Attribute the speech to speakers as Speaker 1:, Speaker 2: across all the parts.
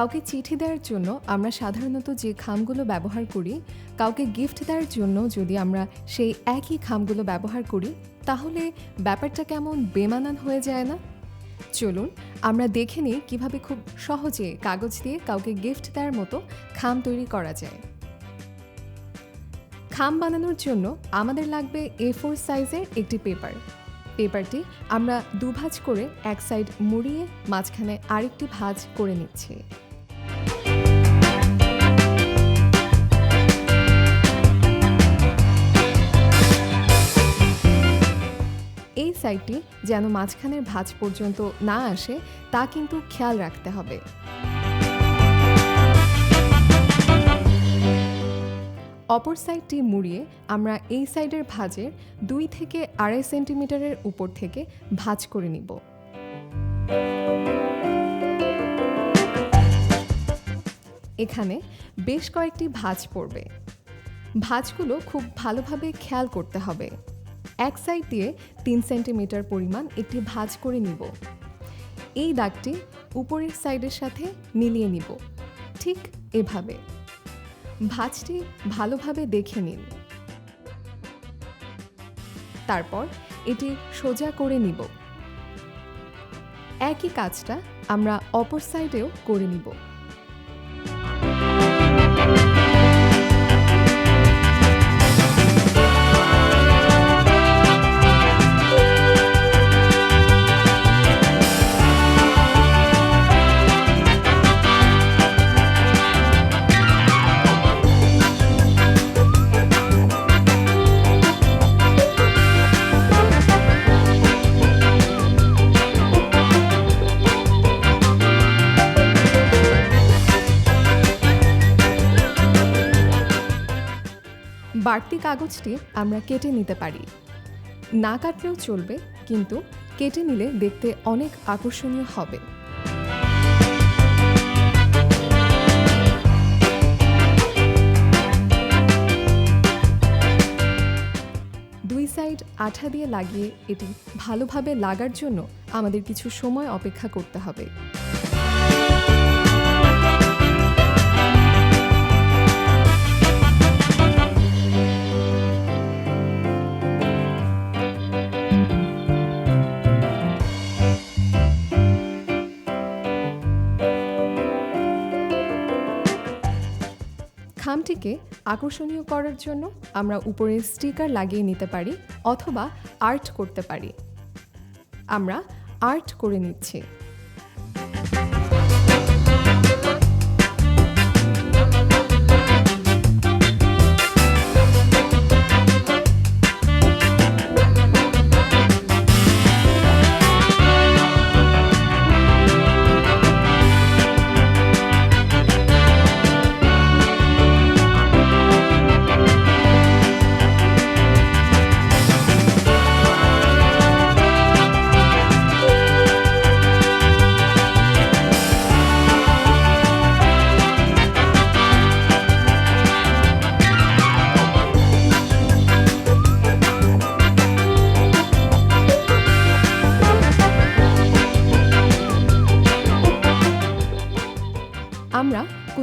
Speaker 1: কাউকে চিঠি দেওয়ার জন্য আমরা সাধারণত যে খামগুলো ব্যবহার করি, কাউকে গিফট দেওয়ার জন্য যদি আমরা সেই একই খামগুলো ব্যবহার করি, তাহলে ব্যাপারটা কেমন বেমানান হয়ে যায় না? চলুন, আমরা দেখে নিই কীভাবে খুব সহজে কাগজ দিয়ে কাউকে গিফট দেওয়ার মতো খাম তৈরি করা যায়। খাম বানানোর জন্য আমাদের লাগবে এ ফোর সাইজের একটি পেপার পেপারটি আমরা দুভাজ করে এক সাইড মুড়িয়ে মাঝখানে আরেকটি ভাঁজ করে নিচ্ছি। সাইডটি যেন মাঝখানের ভাঁজ পর্যন্ত না আসে, তা কিন্তু খেয়াল রাখতে হবে। অপর সাইডটি মুড়িয়ে আমরা এই সাইডের ভাঁজের দুই থেকে আড়াই সেন্টিমিটারের উপর থেকে ভাঁজ করে নিব। এখানে বেশ কয়েকটি ভাঁজ পড়বে। ভাঁজগুলো খুব ভালোভাবে খেয়াল করতে হবে। এক সাইড দিয়ে তিন সেন্টিমিটার পরিমাণ একটি ভাঁজ করে নিব। এই দাগটি উপরের সাইডের সাথে মিলিয়ে নিব। ঠিক এভাবে। ভাঁজটি ভালোভাবে দেখে নিন। তারপর এটি সোজা করে নিব। একই কাজটা আমরা অপর সাইডেও করে নিব। বাড়তি কাগজটি আমরা কেটে নিতে পারি। না কাটলেও চলবে, কিন্তু কেটে নিলে দেখতে অনেক আকর্ষণীয় হবে। দুই সাইড আঠা দিয়ে লাগিয়ে এটি ভালোভাবে লাগার জন্য আমাদের কিছু সময় অপেক্ষা করতে হবে। খামটিকে আকর্ষণীয় করার জন্য আমরা উপরে স্টিকার লাগিয়ে নিতে পারি অথবা আর্ট করতে পারি। আমরা আর্ট করে নিচ্ছি।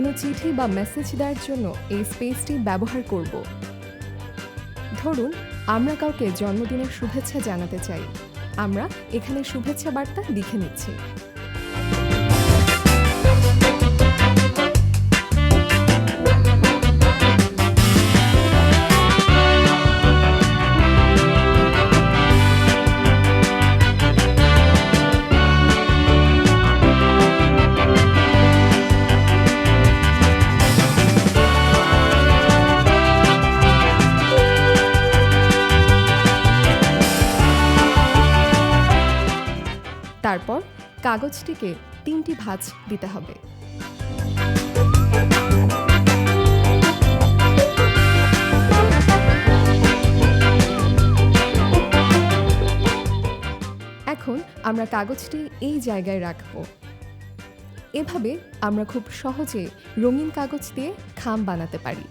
Speaker 1: কোনো চিঠি বা মেসেজ দেওয়ার জন্য এই স্পেসটি ব্যবহার করব। ধরুন, আমরা কাউকে জন্মদিনের শুভেচ্ছা জানাতে চাই। আমরা এখানে শুভেচ্ছা বার্তা লিখে নিচ্ছি। তারপর কাগজটিকে তিনটি ভাঁজ দিতে হবে। এখন আমরা কাগজটি এই জায়গায় রাখব। এভাবে আমরা খুব সহজে রঙিন কাগজ দিয়ে খাম বানাতে পারি।